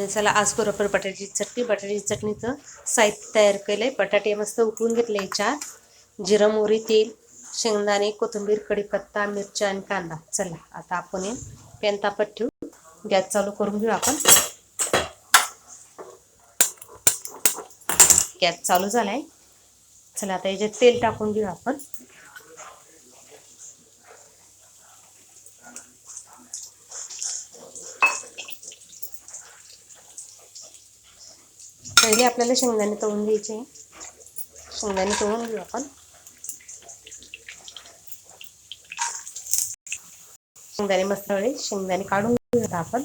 म्हणजे चला आज करू आपण बटाट्याची चटणी बटाट्याची चटणीचं साहित्य तयार केलं आहे बटाटे मस्त उकळून घेतले चार जिरं मोहरी तेल शेंगदाणे कोथिंबीर कढीपत्ता मिरच्या आणि कांदा. चला आता आपण हे पॅन तापत ठेवू. गॅस चालू करून घेऊ आपण. गॅस चालू झाला आहे चला आता याच्यात तेल टाकून घेऊ आपण. पहिले आपल्याला शेंगदाणे तळून घ्यायचे. शेंगदाणे तळून घेऊ आपण. शेंगदाणे मस्त शेंगदाणे काढून घेऊ आता आपण.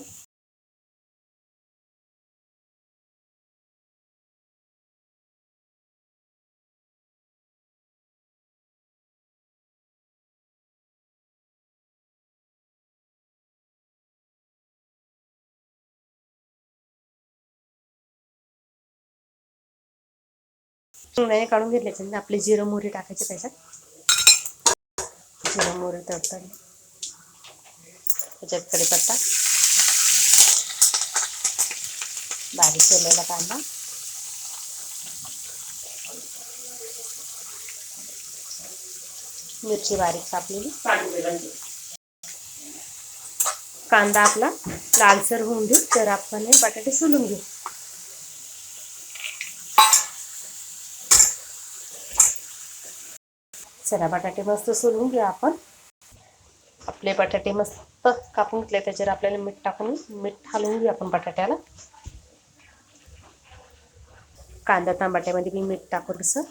शेंगदाणे काढून घेतले त्यांनी. आपले जिरं मोहरी टाकायचे त्याच्यात. जिरं मोहरी तडतडले. त्याच्यात कढीपत्ता. बारीक केलेला कांदा. मिरची बारीक कापलेली. कांदा आपला लालसर होऊन घेऊ. तर आपण हे बटाटे सोलून घेऊ. चला बटाटे मस्त सोलून घेऊ आपण. आपले बटाटे मस्त कापून घेतले त्याच्यावर आपल्याला मीठ टाकून मीठ हलवून घेऊ आपण बटाट्याला. कांदा तांबाट्यामध्ये मी मीठ टाकून कसं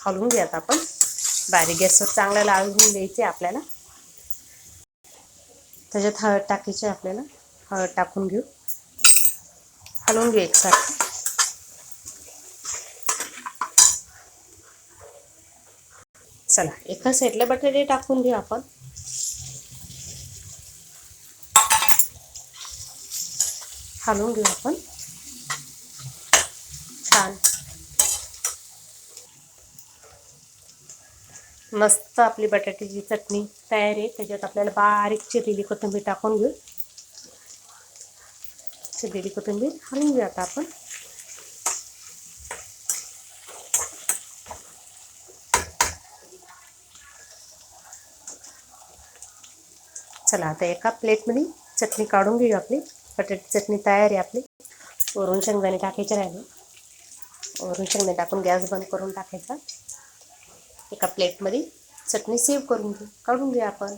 हलवून घेऊयात आपण. बारीक गॅसवर चांगला लावून द्यायचे आपल्याला. त्याच्यात हळद टाकायची आपल्याला. हळद टाकून घेऊ. हलवून घेऊ एकसारखं चला एका साईडला बटाटे टाकून घेऊ आपण. हलवून घेऊ आपण. छान. मस्त आपली बटाट्याची चटणी तयार आहे. त्याच्यात आपल्याला बारीक चिरलेली कोथिंबीर टाकून घेऊ. चिरलेली कोथिंबीर हलवून घेऊ आता आपण. चला आता एका प्लेटमध्ये चटणी काढून घेऊ आपली. बटाटी चटणी तयार आहे आपली. वरून शेंगदाणे टाकायचे राहिले. वरून शेंगदाणे टाकून गॅस बंद करून टाकायचा. एका प्लेटमध्ये चटणी सेव्ह करून घेऊ काढून घेऊ आपण.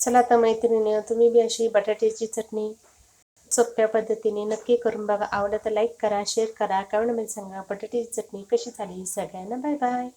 चला आता मैत्रिणी तुम्ही बी अशी बटाट्याची चटणी सोप्या पद्धतीने नक्की करून बघा. आवडलं तर लाईक करा शेअर करा कमेंटमध्ये सांगा बटाट्याची चटणी कशी झाली. सगळ्यांना बाय बाय